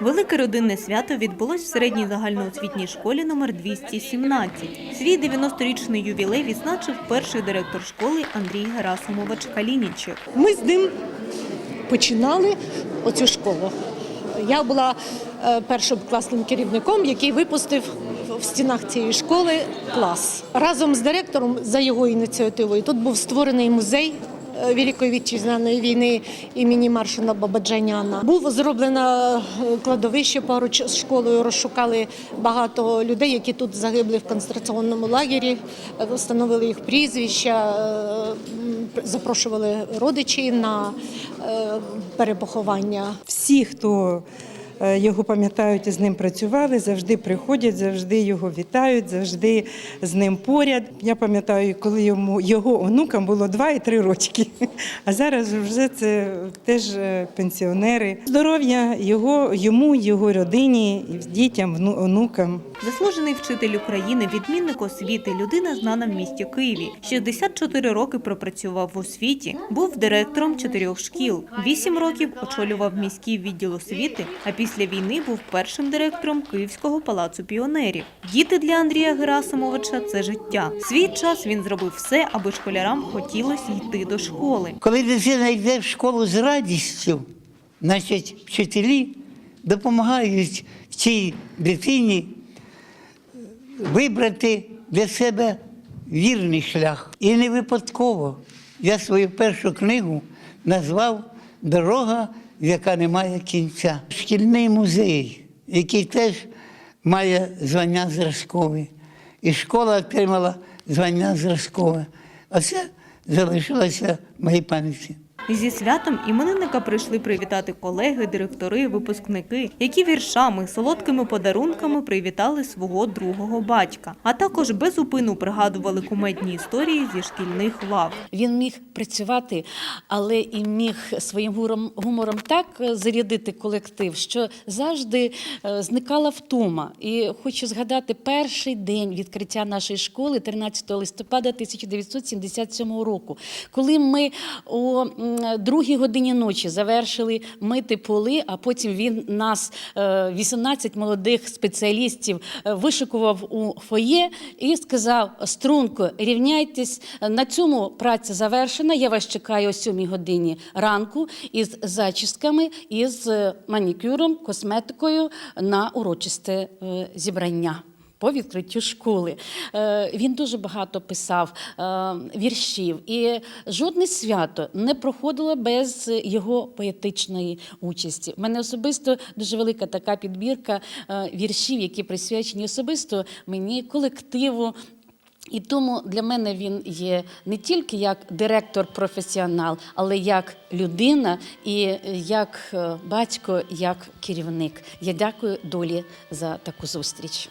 Велике родинне свято відбулось в середній загальноосвітній школі номер 217. Свій 90-річний ювілей відзначив перший директор школи Андрій Герасимович Калінічик. Ми з ним починали оцю школу. Я була е, першим класним керівником, який випустив в стінах цієї школи клас. Разом з директором за його ініціативою тут був створений музей. Е, Великої вітчизняної війни імені Маршина Бабаджаняна був зроблено е, кладовище поруч з школою. Розшукали багато людей, які тут загибли в концентраційному лагері, е, встановили їх прізвища, запрошували родичів на перепоховання. Всі, хто його пам'ятають і з ним працювали, завжди приходять, завжди його вітають, завжди з ним поряд. Я пам'ятаю, коли йому його онукам було 2 і 3 рочки. А зараз вже це теж е, пенсіонери. Здоров'я його, йому, його родині, дітям, онукам. Заслужений вчитель України, відмінник освіти, людина знана в місті Києві. 64 роки пропрацював в освіті, був директором чотирьох шкіл. Вісім років очолював міський відділ освіти, а після війни був першим директором Київського палацу піонерів. Діти для Андрія Герасимовича – це життя. Свій час він зробив все, аби школярам хотілося йти до школи. Коли дитина йде в школу з радістю, значить вчителі допомагають цій дитині вибрати для себе вірний шлях. І не випадково я свою першу книгу назвав Дорога, яка не має кінця. Шкільний музей, який теж має звання зразкове. І школа отримала звання зразкове. А це залишилося в моїй пам'яті. Зі святом іменинника прийшли привітати колеги, директори, випускники, які віршами, солодкими подарунками привітали свого другого батька, а також безупину пригадували кумедні історії зі шкільних лав. Він міг працювати, але і міг своїм гумором так зарядити колектив, що завжди е, зникала втома. І хочу згадати перший день відкриття нашої школи, 13 листопада 1977 року, коли ми м, другій годині ночі завершили мити поли, а потім він нас, е, 18 молодих спеціалістів, е, вишикував у фоє і сказав: струнко, рівняйтесь. На цьому праця завершена. Я вас чекаю о 7 годині ранку із зачістками, із е, манікюром, косметикою на урочисте е, зібрання. По відкриттю школи Е, він дуже багато писав е, віршів, і жодне свято не проходило без його поетичної участі. У мене особисто дуже велика така підбірка е, віршів, які присвячені особисто мені, колективу. І тому для мене він є не тільки як директор-професіонал, але як людина і як батько, як керівник. Я дякую долі за таку зустріч.